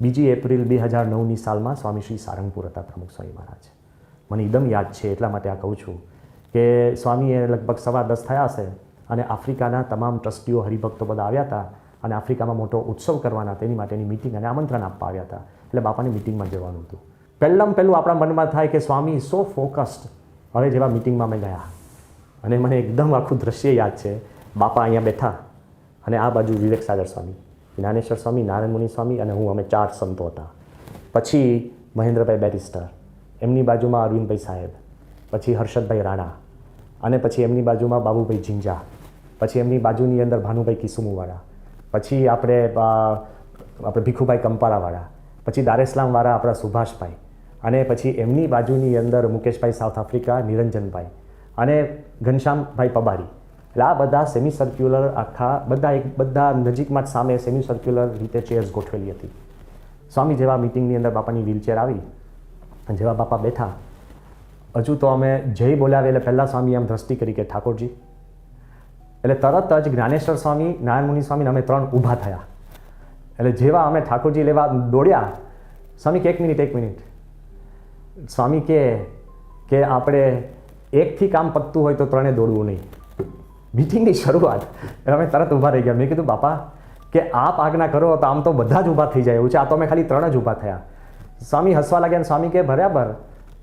બીજી એપ્રિલ બે હજાર નવની સાલમાં સ્વામી શ્રી સારંગપુર હતા પ્રમુખ સ્વામી મહારાજ. મને એકદમ યાદ છે, એટલા માટે આ કહું છું કે સ્વામીએ લગભગ સવા દસ થયા હશે અને આફ્રિકાના તમામ ટ્રસ્ટીઓ હરિભક્તો બધા આવ્યા હતા અને આફ્રિકામાં મોટો ઉત્સવ કરવાના, તેની માટેની મિટિંગ અને આમંત્રણ આપવા આવ્યા હતા. એટલે બાપાની મિટિંગમાં જવાનું હતું. પહેલાં પહેલું આપણા મનમાં થાય કે સ્વામી સો ફોકસ્ડ હવે જેવા મિટિંગમાં અમે ગયા. અને મને એકદમ આખું દ્રશ્ય યાદ છે, બાપા અહીંયા બેઠા અને આ બાજુ વિવેક સાગર સ્વામી. જ્ઞાનેશ્વર સ્વામી, નારાયણ મુનિ સ્વામી અને હું, અમે ચાર સંતો હતા. પછી મહેન્દ્રભાઈ બેરિસ્ટર, એમની બાજુમાં અરવિંદભાઈ સાહેબ, પછી હર્ષદભાઈ રાણા અને પછી એમની બાજુમાં બાબુભાઈ ઝીંઝા, પછી એમની બાજુની અંદર ભાનુભાઈ કિસુમુવાળા, પછી આપણે આપણે ભીખુભાઈ કંપારાવાળા, પછી દારેસ્લામવાળા આપણા સુભાષભાઈ અને પછી એમની બાજુની અંદર મુકેશભાઈ, સાઉથ આફ્રિકા, નિરંજનભાઈ અને ઘનશ્યામભાઈ પબારી. એટલે આ બધા સેમી સર્ક્યુલર આખા બધા એક, બધા નજીકમાં જ સામે સેમી સર્ક્યુલર રીતે ચેર્સ ગોઠવેલી હતી. સ્વામી જેવા મિટિંગની અંદર બાપાની વ્હીલચેર આવી, જેવા બાપા બેઠા, હજુ તો અમે જય બોલાવે એટલે પહેલાં સ્વામી આમ દ્રષ્ટિ કરી કે ઠાકોરજી. એટલે તરત જ જ્ઞાનેશ્વર સ્વામી, નારાયણ સ્વામી અમે ત્રણ ઊભા થયા. એટલે જેવા અમે ઠાકોરજી લેવા દોડ્યા, સ્વામી કે એક મિનિટ એક મિનિટ. સ્વામી કે કે આપણે એકથી કામ પતતું હોય તો ત્રણે દોડવું નહીં. મિટિંગની શરૂઆત. અમે તરત ઊભા રહી ગયા. મેં કીધું, બાપા, કે આપ આજ્ઞા કરો તો આમ તો બધા જ ઊભા થઈ જાય. એવું છે. આ તો અમે ખાલી ત્રણ જ ઊભા થયા. સ્વામી હસવા લાગ્યા અને સ્વામી કે, બરાબર.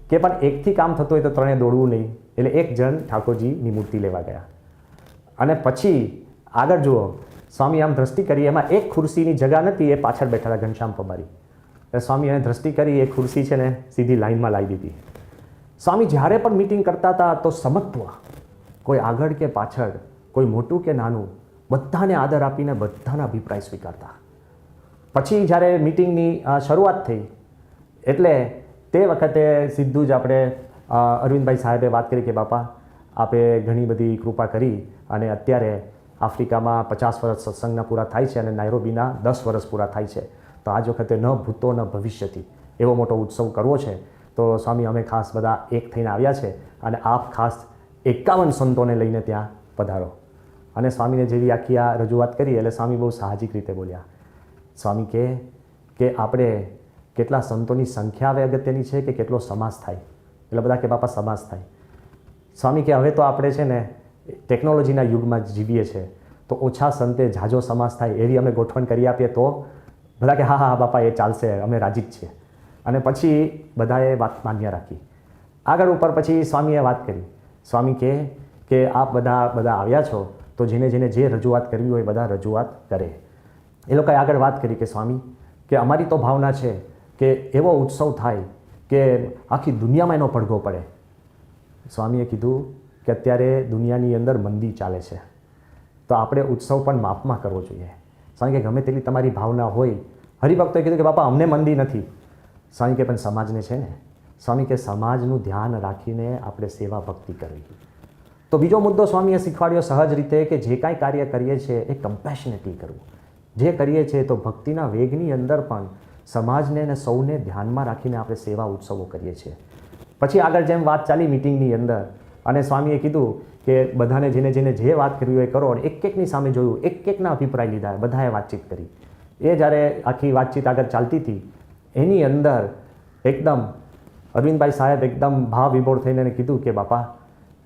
કે પણ એકથી કામ થતું હોય તો ત્રણે દોડવું નહીં. એટલે એક જણ ઠાકોરજીની મૂર્તિ લેવા ગયા. અને પછી આગળ જુઓ. સ્વામી આમ દ્રષ્ટિ કરી. એમાં એક ખુરશીની જગા નથી એ પાછળ બેઠા હતા ઘનશ્યામ પબારી. એટલે સ્વામી એને દ્રષ્ટિ કરી, એ ખુરશી છે ને સીધી લાઈનમાં લાવી દીધી. સ્વામી જ્યારે પણ મિટિંગ કરતા હતા તો સમત્વ કોઈ આગળ કે પાછળ, કોઈ મોટું કે નાનું, બધાને આદર આપીને બધાના અભિપ્રાય સ્વીકારતા. પછી જ્યારે મિટિંગની શરૂઆત થઈ, એટલે તે વખતે સીધું જ આપણે અરવિંદભાઈ સાહેબે વાત કરી કે, બાપા, આપે ઘણી બધી કૃપા કરી અને અત્યારે આફ્રિકામાં પચાસ વર્ષ સત્સંગના પૂરા થાય છે અને નાયરોબીના દસ વર્ષ પૂરા થાય છે. તો આજ વખતે ન ભૂતો, ન ભવિષ્યથી. એવો મોટો ઉત્સવ કરવો છે. તો સ્વામી, અમે ખાસ બધા એક થઈને આવ્યા છે અને આપ ખાસ એકાવન સંતોને લઈને ત્યાં પધારો. અને સ્વામીને જેવી આખી આ રજૂઆત કરી, એટલે સ્વામી બહુ સાહજિક રીતે બોલ્યા, સ્વામી કહે કે આપણે કેટલા સંતોની સંખ્યા હવે અગત્યની છે કે કેટલો સમાસ થાય? એટલે બધા કે, બાપા, સમાસ થાય. સ્વામી કે, હવે તો આપણે છે ને, ટેકનોલોજીના યુગમાં જીવીએ છીએ તો ઓછા સંતે ઝાઝો સમાસ થાય એવી અમે ગોઠવણ કરી આપીએ તો બધા કે હા હા, બાપા, એ ચાલશે, અમે રાજી જ છીએ. અને પછી બધાએ વાત માન્ય રાખી. આગળ ઉપર પછી સ્વામીએ વાત કરી. સ્વામી કહે કે આપ બધા બધા આવ્યા છો, તો જેને જેને જે રજૂઆત કરવી હોય બધા રજૂઆત કરે. એ લોકોએ આગળ વાત કરી કે સ્વામી, કે અમારી તો ભાવના છે કે એવો ઉત્સવ થાય કે આખી દુનિયામાં એનો પડઘો પડે. સ્વામીએ કીધું કે અત્યારે દુનિયાની અંદર મંદી ચાલે છે. તો આપણે ઉત્સવ પણ માપમાં કરવો જોઈએ. સ્વામી કે ગમે તેટલી તમારી ભાવના હોય, હરિભક્તોએ કીધું કે બાપા, અમને મંદી નથી. સ્વામી કે પણ સમાજને છે ને સ્વામી કે સમાજનું ધ્યાન રાખીને આપણે સેવા ભક્તિ કરવી. તો બીજો મુદ્દો સ્વામીએ શીખવાડ્યો સહજ રીતે કે જે કાંઈ કાર્ય કરીએ છીએ એ કમ્પેશનેટલી કરવું. જે કરીએ છીએ તો ભક્તિના વેગની અંદર પણ સમાજને અને સૌને ધ્યાનમાં રાખીને આપણે સેવા ઉત્સવો કરીએ છીએ. પછી આગળ જેમ વાત ચાલી મિટિંગની અંદર અને સ્વામીએ કીધું કે બધાને જેને જેને જે વાત કરવી હોય કરો અને એક એકની સામે જોયું એક એકના અભિપ્રાય લીધા, બધાએ વાતચીત કરી. એ જ્યારે આખી વાતચીત આગળ ચાલતી હતી, એની અંદર એકદમ અરવિંદભાઈ સાહેબ એકદમ ભાવ વિભોર થઈને એને કીધું કે, બાપા,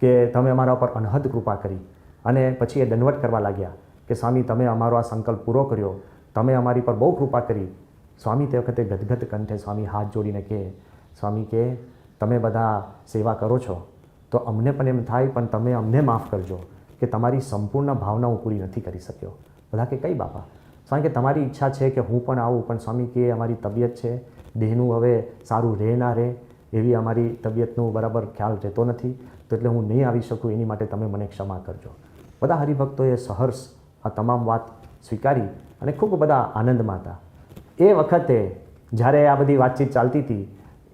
કે તમે અમારા ઉપર અનહદ કૃપા કરી. અને પછી એ દંડવટ કરવા લાગ્યા કે, સ્વામી, તમે અમારો આ સંકલ્પ પૂરો કર્યો. તમે અમારી પર બહુ કૃપા કરી. સ્વામી તે વખતે ગદગદ કંઠે સ્વામી હાથ જોડીને કહે, સ્વામી, કે તમે બધા સેવા કરો છો, તો અમને પણ એમ થાય, પણ તમે અમને માફ કરજો કે તમારી સંપૂર્ણ ભાવના હું પૂરી નથી કરી શક્યો. બધા કે કઈ બાપા? સ્વામી, કે તમારી ઈચ્છા છે કે હું પણ આવું, પણ સ્વામી, કે અમારી તબિયત છે, દેહનું હવે સારું રહે ના રહે એવી અમારી તબિયતનું બરાબર ખ્યાલ રહેતો નથી, તો એટલે હું નહીં આવી શકું, એની માટે તમે મને ક્ષમા કરજો. બધા હરિભક્તોએ સહર્ષ આ તમામ વાત સ્વીકારી અને ખૂબ બધા આનંદમાં હતા એ વખતે જ્યારે આ બધી વાતચીત ચાલતી હતી,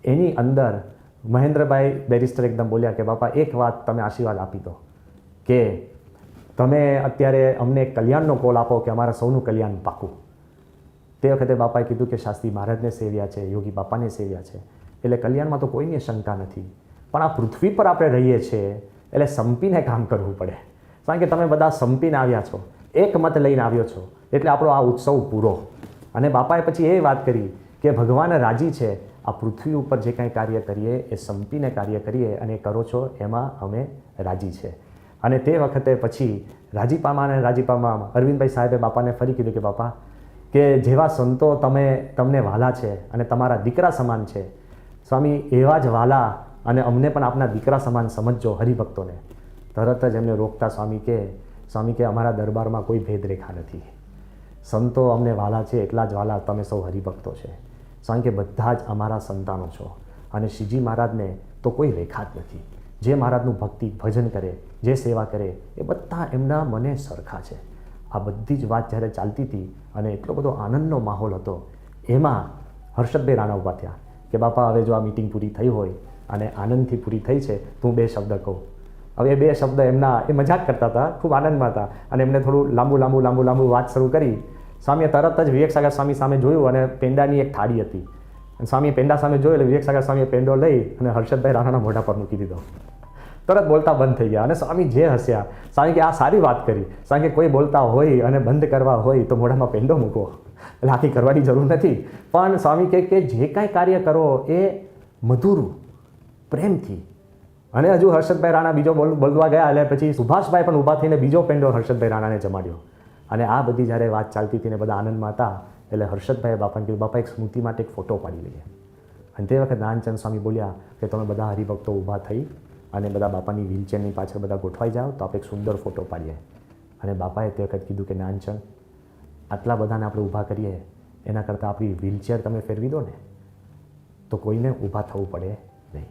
એની અંદર મહેન્દ્રભાઈ બેરિસ્ટર એકદમ બોલ્યા કે, બાપા, એક વાત તમે આશીર્વાદ આપી દો કે તમે અત્યારે અમને કલ્યાણનો કોલ આપો કે અમારા સૌનું કલ્યાણ પાકું. તે વખતે બાપાએ કીધું કે, શાસ્ત્રી મહારાજને સેવ્યા છે, યોગી બાપાને સેવ્યા છે. એટલે કલ્યાણમાં તો કોઈની શંકા નથી. પણ આ પૃથ્વી પર આપણે રહીએ છીએ, એટલે સંપીને કામ કરવું પડે. કારણ કે તમે બધા સંપીને આવ્યા છો, એક મત લઈને આવ્યો છો, એટલે આપણો આ ઉત્સવ પૂરો. અને બાપાએ પછી એ વાત કરી કે ભગવાન રાજી છે, આ પૃથ્વી ઉપર જે કાંઈ કાર્ય કરીએ, એ સંપીને કાર્ય કરીએ અને કરો છો, એમાં અમે રાજી છે. અને તે વખતે પછી રાજીપામાં અને રાજીપામાં અરવિંદભાઈ સાહેબે બાપાને ફરી કીધું કે બાપા, કે જેવા સંતો તમે, તમને વાલા છે અને તમારા દીકરા સમાન છે સ્વામી, એવા જ વાલા અને અમને પણ આપના દીકરા સમાન સમજજો હરિભક્તોને. તરત જ એમને રોકતા સ્વામી કે સ્વામી કે, અમારા દરબારમાં કોઈ ભેદરેખા નથી. સંતો અમને વાલા છે, એટલા જ વાલા તમે સૌ હરિભક્તો છે. સ્વામી કે બધા જ અમારા સંતાનો છો. અને શ્રીજી મહારાજને તો કોઈ રેખા જ નથી. જે મહારાજનું ભક્તિ, ભજન કરે, જે સેવા કરે, એ બધા એમના મને સરખા છે. આ બધી જ વાત જ્યારે ચાલતી હતી અને એટલો બધો આનંદનો માહોલ હતો, એમાં હર્ષદભાઈ રાણા ઊભા થયા. કે બાપા, હવે જો આ મિટિંગ પૂરી થઈ હોય અને આનંદથી પૂરી થઈ છે તો બે શબ્દ કહું. હવે એ બે શબ્દ એમના, એ મજાક કરતા હતા, ખૂબ આનંદમાં હતા. અને એમને થોડું લાંબુ લાંબુ લાંબુ લાંબુ વાત શરૂ કરી. સ્વામીએ તરત જ વિવેક સાગર સ્વામી સામે જોયું અને પેંડાની એક થાળી હતી. અને સ્વામીએ પેંડા સામે જોયું એટલે વિવેક સાગર સ્વામીએ પેંડો લઈ અને હર્ષદભાઈ રાણાના મોઢા પર મૂકી દીધો. તરત બોલતા બંધ થઈ ગયા. અને સ્વામી જે હસ્યા સ્વામી કે આ સારી વાત કરી. સ્વામી કે કોઈ બોલતા હોય અને બંધ કરવા હોય તો મોઢામાં પેંડો મૂકો એટલે કરવાની જરૂર નથી. પણ સ્વામી કહે કે જે કાંઈ કાર્ય કરો એ મધુરું, પ્રેમથી. અને હજુ હર્ષદભાઈ રાણા બીજો બોલ, બોલવા ગયા એટલે પછી સુભાષભાઈ પણ ઊભા થઈને બીજો પેંડો હર્ષદભાઈ રાણાને જમાડ્યો. અને આ બધી જ્યારે વાત ચાલતી હતી ને બધા આનંદમાં હતા, એટલે હર્ષદભાઈએ બાપાને કીધું, બાપા, એક સ્મૃતિ માટે એક ફોટો પાડી લઈએ. અને તે વખત નાનચંદ સ્વામી બોલ્યા કે, તમે બધા હરિભક્તો ઊભા થઈ અને બધા બાપાની વ્હીલચેરની પાછળ બધા ગોઠવાઈ જાઓ તો આપણે એક સુંદર ફોટો પાડીએ. અને બાપાએ તે વખત કીધું કે નાનચંદ આટલા બધાને આપણે ઊભા કરીએ, એના કરતાં આપણી વ્હીલચેર તમે ફેરવી દો ને, તો કોઈને ઊભા થવું પડે નહીં.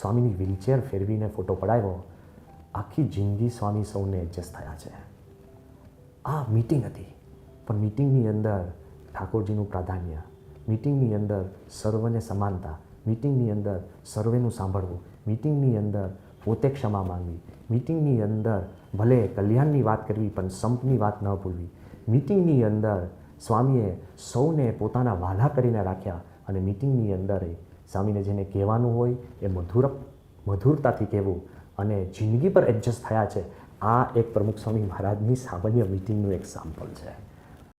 સ્વામીની વ્હીલચેર ફેરવીને ફોટો પડાવ્યો, આખી જિંદગી સ્વામી સૌને એડજસ્ટ થયા છે. આ મીટિંગ હતી, પણ મીટિંગની અંદર ઠાકોરજીનું પ્રાધાન્ય મીટિંગની અંદર સર્વને સમાનતા મીટિંગની અંદર સર્વેનું સાંભળવું, મિટિંગની અંદર પોતે ક્ષમા માંગવી, મિટિંગની અંદર ભલે કલ્યાણની વાત કરવી પણ સંપની વાત ન ભૂલવી. મીટિંગની અંદર સ્વામીએ સૌને પોતાના વાલા કરીને રાખ્યા અને મિટિંગની અંદર સ્વામીને જેને કહેવાનું હોય એ મધુર મધુરતાથી કહેવું અને જિંદગી પર એડજસ્ટ થયા છે. આ એક પ્રમુખ સ્વામી મહારાજની સામાન્ય મિટિંગનું એક સેમ્પલ છે.